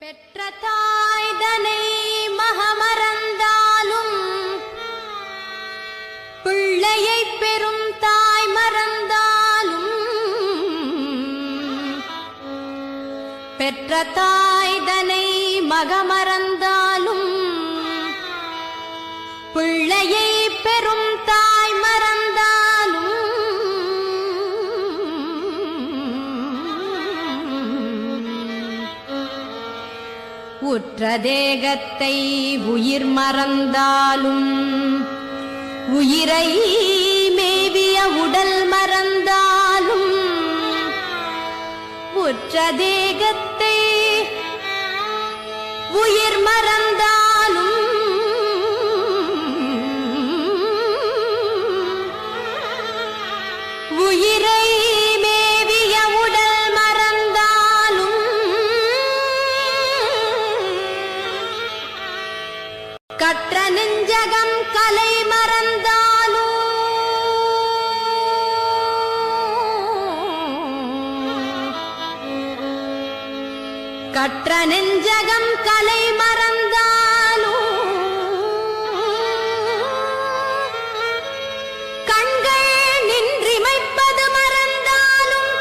பெற்ற தாய்தனை மகமறந்தாலும் பிள்ளையை பெறும் தாய் மறந்தாலும் பெற்ற தாய்தனை மகமறந்தாலும் உற்ற தேகத்தை உயிர் மறந்தாலும் உயிரை மேவிய உடல் மறந்தாலும் உற்ற தேகத்தை உயிர் மறந்தாலும் உயிரை நெஞ்சகம் கலை மறந்தாலும் கற்ற நெஞ்சகம் கலை மறந்தாலும் கண்கள் நின்றிமைப்பது மறந்தாலும்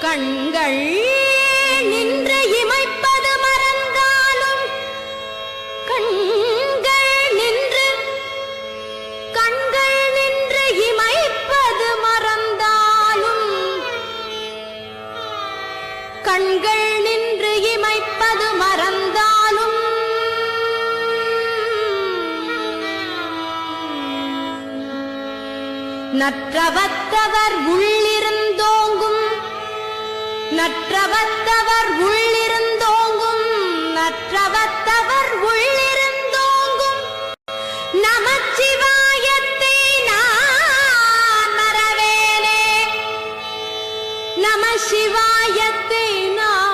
கண்கள் இமைப்பது மறந்தாலும். நற்றவத்தவர் உள்ளிருந்தோங்கும். நற்றவத்தவர் உள்ளிருந்தோங்கும். நற்றவத்தவர் உள்ளிருந்தோங்கும். நமச்சிவாயத்தை நான் மறவேனே. நம சிவாயத்தை நான்